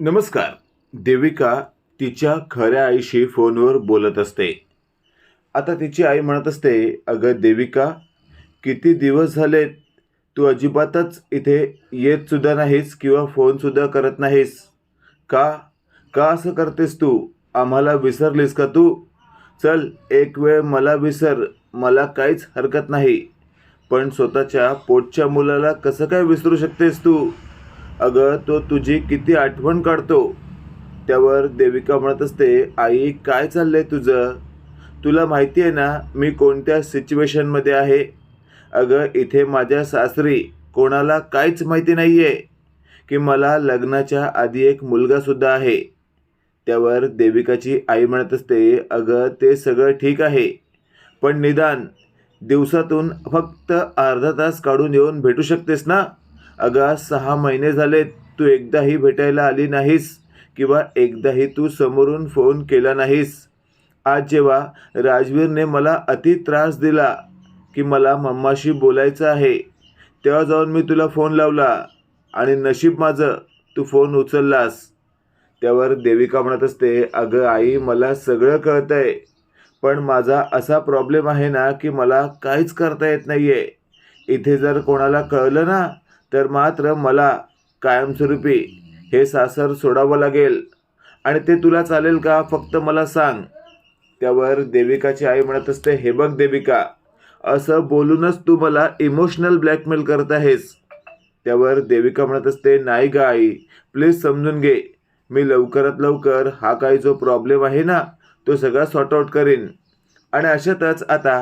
नमस्कार. देविका तिच्या खऱ्या आईशी फोनवर बोलत असते. आता तिची आई म्हणत असते अगं देविका किती दिवस झालेत? तू अजिबातच इथे येतसुद्धा नाहीस किंवा फोनसुद्धा करत नाहीस. का? का असं करतेस तू? आम्हाला विसरलीस का तू? चल एक वेळ मला विसर. मला काहीच हरकत नाही. पण स्वतःच्या पोटच्या मुलाला कसं काय विसरू शकतेस तू? अगं तो तुझी किती आठवण काढतो. त्यावर देविका म्हणत असते आई काय चाललंय तुझं? तुला माहिती आहे ना मी कोणत्या सिच्युएशनमध्ये आहे? अगं इथे माझ्या सासरी कोणाला काहीच माहिती नाही आहे की मला लग्नाच्या आधी एक मुलगासुद्धा आहे. त्यावर देविकाची आई म्हणत असते अगं ते सगळं ठीक आहे पण निदान दिवसातून फक्त अर्धा तास काढून येऊन भेटू शकतेस ना? अगं सहा महिने झाले तू एकदाही भेटायला आली नाहीस किंवा एकदाही तू समोरून फोन केला नाहीस. आज जेव्हा राजवीरने मला अति त्रास दिला की मला मम्माशी बोलायचं आहे तेव्हा जाऊन मी तुला फोन लावला आणि नशीब माझं तू फोन उचललास. त्यावर देविका म्हणत असते अगं आई मला सगळं कळतंय पण माझा असा प्रॉब्लेम आहे ना की मला काहीच करता येत नाही आहे इथे जर कोणाला कळलं ना तर मात्र मला कायमस्वरूपी हे सासर सोडावं लागेल. आणि ते तुला चालेल का? फक्त मला सांग. त्यावर देविकाची आई म्हणत असते हे बघ देविका असं बोलूनच तू मला इमोशनल ब्लॅकमेल करत आहेस. त्यावर देविका म्हणत असते नाही ग आई प्लीज समजून घे. मी लवकरात लवकर हा काही जो प्रॉब्लेम आहे ना तो सगळा सॉर्ट आउट करीन. आणि अशातच आता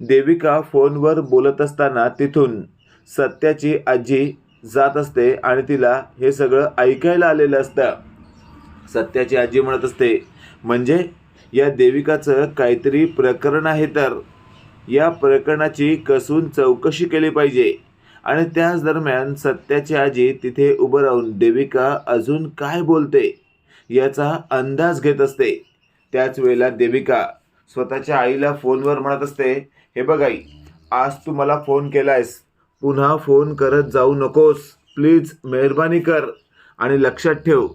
देविका फोनवर बोलत असताना तिथून सत्याची आजी जात असते आणि तिला हे सगळं ऐकायला आलेलं असतं. सत्याची आजी म्हणत असते म्हणजे या देविकाचं काहीतरी प्रकरण आहे तर या प्रकरणाची कसून चौकशी केली पाहिजे. आणि त्याच दरम्यान सत्याची आजी तिथे उभं राहून देविका अजून काय बोलते? याचा अंदाज घेत असते. त्याच वेळेला देविका स्वतःच्या आईला फोनवर म्हणत असते हे बघ आई आज तू मला फोन केला आहेस पुन्हा फोन करत जाऊ नकोस. प्लीज मेहरबानी कर आणि लक्षात ठेव.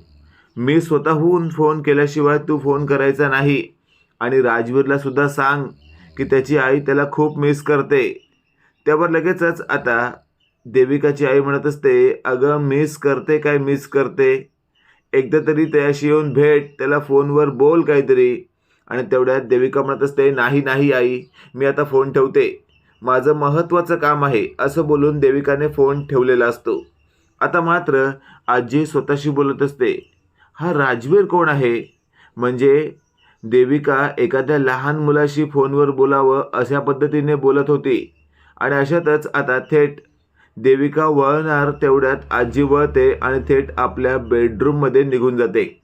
मी स्वतःहून फोन केल्याशिवाय तू फोन करायचा नाही. आणि राजवीरला सुद्धा सांग की त्याची आई त्याला खूप मिस करते. त्यावर लगेचच आता देविकाची आई म्हणत असते अगं मिस करते काय मिस करते? एकदा तरी त्याशी येऊन भेट त्याला फोनवर बोल काहीतरी. आणि तेवढ्यात देविका म्हणत असते नाही नाही आई मी आता फोन ठेवते. माझं महत्त्वाचं काम आहे असं बोलून देविकाने फोन ठेवलेला असतो. आता मात्र आजी स्वतःशी बोलत असते हा राजवीर कोण आहे? म्हणजे देविका एखाद्या लहान मुलाशी फोनवर बोलावं अशा पद्धतीने बोलत होती. आणि अशातच आता थेट देविका वळणार तेवढ्यात आजी वळते आणि थेट आपल्या बेडरूममध्ये निघून जाते.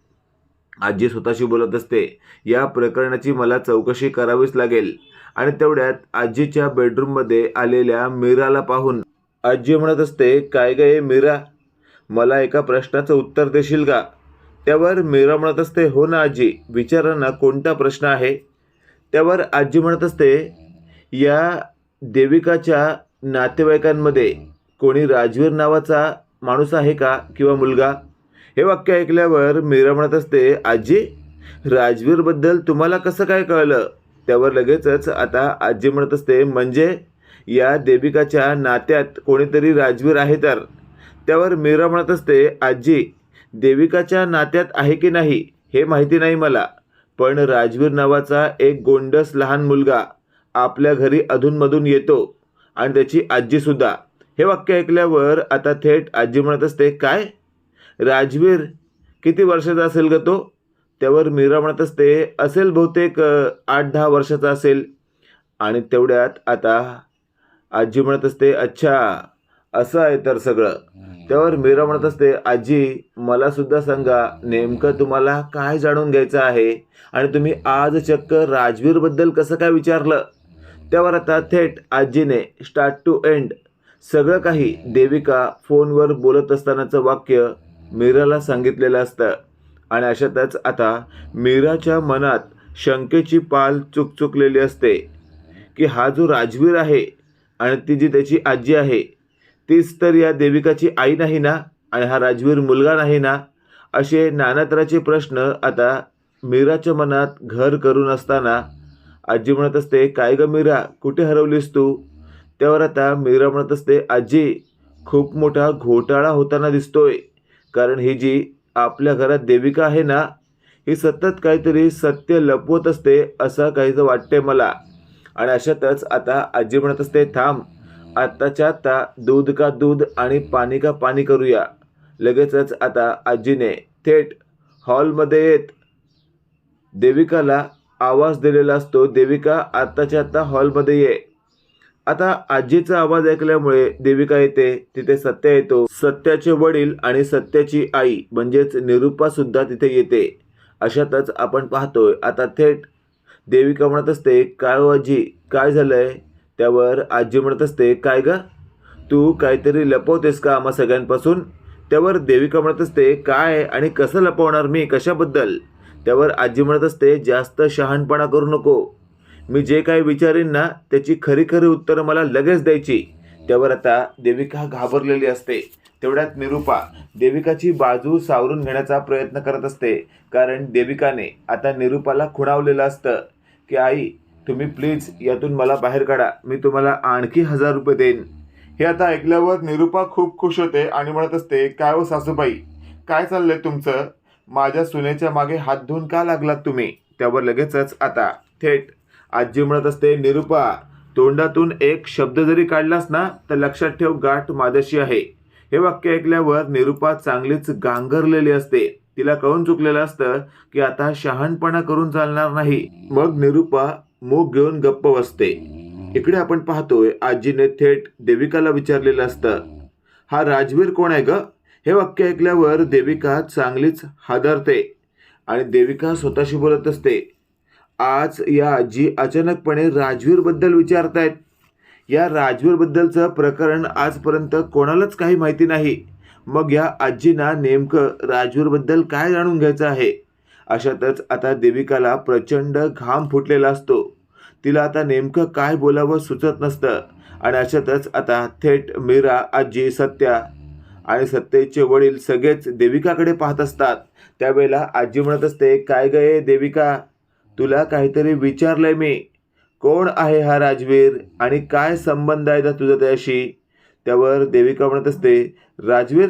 आजी स्वतःशी बोलत असते. या प्रकरणाची मला चौकशी करावीच लागेल. आणि तेवढ्यात आजीच्या बेडरूममध्ये आलेल्या मीराला पाहून आजी म्हणत असते काय गे मीरा? मला एका प्रश्नाचं उत्तर देशील का? त्यावर मीरा म्हणत असते हो ना आजी विचारा ना कोणता प्रश्न आहे? त्यावर आजी म्हणत असते या देविकाच्या नातेवाईकांमध्ये कोणी राजवीर नावाचा माणूस आहे का किंवा मुलगा? हे वाक्य ऐकल्यावर मीरा म्हणत असते आजी राजवीरबद्दल तुम्हाला कसं काय कळलं? त्यावर लगेचच आता आजी म्हणत असते म्हणजे या देविकाच्या नात्यात कोणीतरी राजवीर आहे तर? त्यावर मीरा म्हणत असते आजी देविकाच्या नात्यात आहे की नाही हे माहिती नाही मला पण राजवीर नावाचा एक गोंडस लहान मुलगा आपल्या घरी अधूनमधून येतो आणि त्याची आजीसुद्धा हे वाक्य ऐकल्यावर आता थेट आजी म्हणत असते काय? राजवीर किती वर्षाचा असेल ग तो? त्यावर मीरा म्हणत असते असेल बहुतेक आठ दहा वर्षाचा असेल. आणि तेवढ्यात आता आजी म्हणत असते अच्छा असं आहे तर सगळं. त्यावर मीरा म्हणत असते आजी मला सुद्धा सांगा नेमकं तुम्हाला काय जाणून घ्यायचं आहे? आणि तुम्ही आज चक्क राजवीरबद्दल कसं काय विचारलं? त्यावर आता थेट आजीने स्टार्ट टू एंड सगळं काही देविका फोनवर बोलत असतानाचं वाक्य मीराला सांगितलेलं असतं. आणि अशातच आता मीराच्या मनात शंकेची पाल चुकचुकलेली असते की हा जो राजवीर आहे आणि ती जी त्याची आजी आहे तीच तर या देविकाची आई नाही ना? आणि हा राजवीर मुलगा नाही ना? असे नानातराचे प्रश्न आता मीराच्या मनात घर करून असताना आजी म्हणत असते काय ग मीरा कुठे हरवलीस तू? त्यावर आता मीरा म्हणत असते आजी खूप मोठा घोटाळा होताना दिसतोय. कारण ही जी आपल्या घरात देविका आहे ना ही सतत काहीतरी सत्य लपवत असते असं काहीचं वाटते मला. आणि अशातच आता आजी म्हणत असते थांब आत्ताच्या आत्ता दूध का दूध आणि पाणी का पाणी करूया. लगेचच आता आजीने थेट हॉलमध्ये येत देविकाला आवाज दिलेला असतो देविका आत्ताच्या आत्ता हॉलमध्ये ये. आता आजीचा आवाज ऐकल्यामुळे देविका येते तिथे सत्य येतो. सत्याचे वडील आणि सत्याची आई म्हणजेच निरुपा सुद्धा तिथे येते. अशातच आपण पाहतोय आता थेट देविका म्हणत असते काय हो आजी? काय झालंय? त्यावर आजी म्हणत असते काय ग? तू काहीतरी लपवतेस का आम्हा सगळ्यांपासून? त्यावर देविका म्हणत असते काय आणि कसं लपवणार मी? कशाबद्दल? त्यावर आजी म्हणत असते जास्त शहाणपणा करू नको. मी जे काही विचारेन ना त्याची खरी खरी उत्तरं मला लगेच द्यायची. त्यावर आता देविका घाबरलेली असते. तेवढ्यात निरुपा देविकाची बाजू सावरून घेण्याचा प्रयत्न करत असते. कारण देविकाने आता निरुपाला खुणावलेलं असतं की आई तुम्ही प्लीज यातून मला बाहेर काढा. मी तुम्हाला आणखी हजार रुपये देईन. हे आता ऐकल्यावर निरुपा खूप खुश होते आणि म्हणत असते काय हो सासूबाई? काय चाललंय तुमचं? माझ्या सुनेच्या मागे हात धुवून का लागलात तुम्ही? त्यावर लगेचच आता थेट आजी म्हणत असते निरुपा तोंडातून एक शब्द जरी काढलास ना तर लक्षात ठेव गाठ माझ्याशी आहे. हे वाक्य ऐकल्यावर निरुपा चांगलीच गांगरलेली असते. तिला कळून चुकलेलं असतं की आता शहाणपणा करून चालणार नाही. मग निरुपा मूग घेऊन गप्प बसते. इकडे आपण पाहतोय आजीने थेट देविकाला विचारलेलं असतं. हा राजवीर कोण आहे ग? हे वाक्य ऐकल्यावर देविका चांगलीच हादरते आणि देविका स्वतःशी बोलत असते. आज या आजी अचानकपणे राजवीरबद्दल विचारतायत. या राजवीरबद्दलचं प्रकरण आजपर्यंत कोणालाच काही माहिती नाही. मग या आजींना नेमकं राजवीरबद्दल काय जाणून घ्यायचं आहे? अशातच आता देविकाला प्रचंड घाम फुटलेला असतो. तिला आता नेमकं काय बोलावं सुचत नसतं. आणि अशातच आता थेट मीरा आजी सत्या आणि सत्तेचे वडील सगळेच देविकाकडे पाहत असतात. त्यावेळेला आजी म्हणत असते काय गये देविका? तुला काहीतरी विचारलंय मी. कोण आहे हा राजवीर आणि काय संबंध आहे तुझा त्याशी? त्यावर देविका म्हणत असते राजवीर?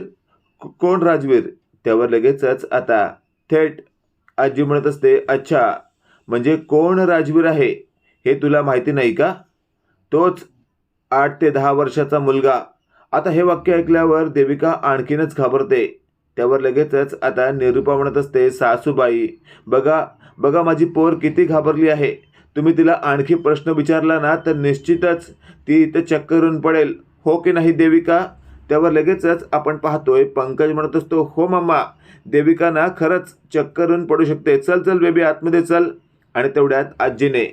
कोण राजवीर? त्यावर लगेचच आता थेट आजी म्हणत असते अच्छा म्हणजे कोण राजवीर आहे? हे तुला माहिती नाही का? तोच आठ ते दहा वर्षाचा मुलगा. आता हे वाक्य ऐकल्यावर देविका आणखीनच घाबरते. त्यावर लगेचच आता निरूपा म्हणत असते सासूबाई बघा बघा माझी पोर किती घाबरली आहे. तुम्ही तिला आणखी प्रश्न विचारला ना तर निश्चितच ती इथं चक्करून पडेल. हो की नाही देविका? त्यावर लगेचच आपण पाहतोय पंकज म्हणत असतो हो मम्मा. देविका ना खरंच चक्करून पडू शकते. चल चल बेबी आतमध्ये चल. आणि तेवढ्यात आजीने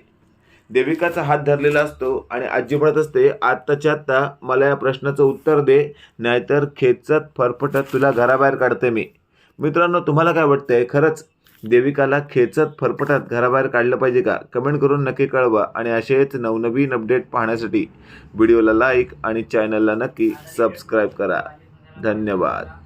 देविकाचा हात धरलेला असतो आणि आजी म्हणत असते आत्ताच्या आत्ता मला या प्रश्नाचं उत्तर दे नाहीतर खेचत फरफटत तुला घराबाहेर काढते मी. मित्रांनो तुम्हाला काय वाटतंय? खरंच देविकाला खेचत फरफटत घराबाहेर काढलं पाहिजे का? कमेंट करून नक्की कळवा आणि असेच नवनवीन अपडेट पाहण्यासाठी व्हिडिओला लाईक आणि चॅनलला नक्की सबस्क्राईब करा. धन्यवाद.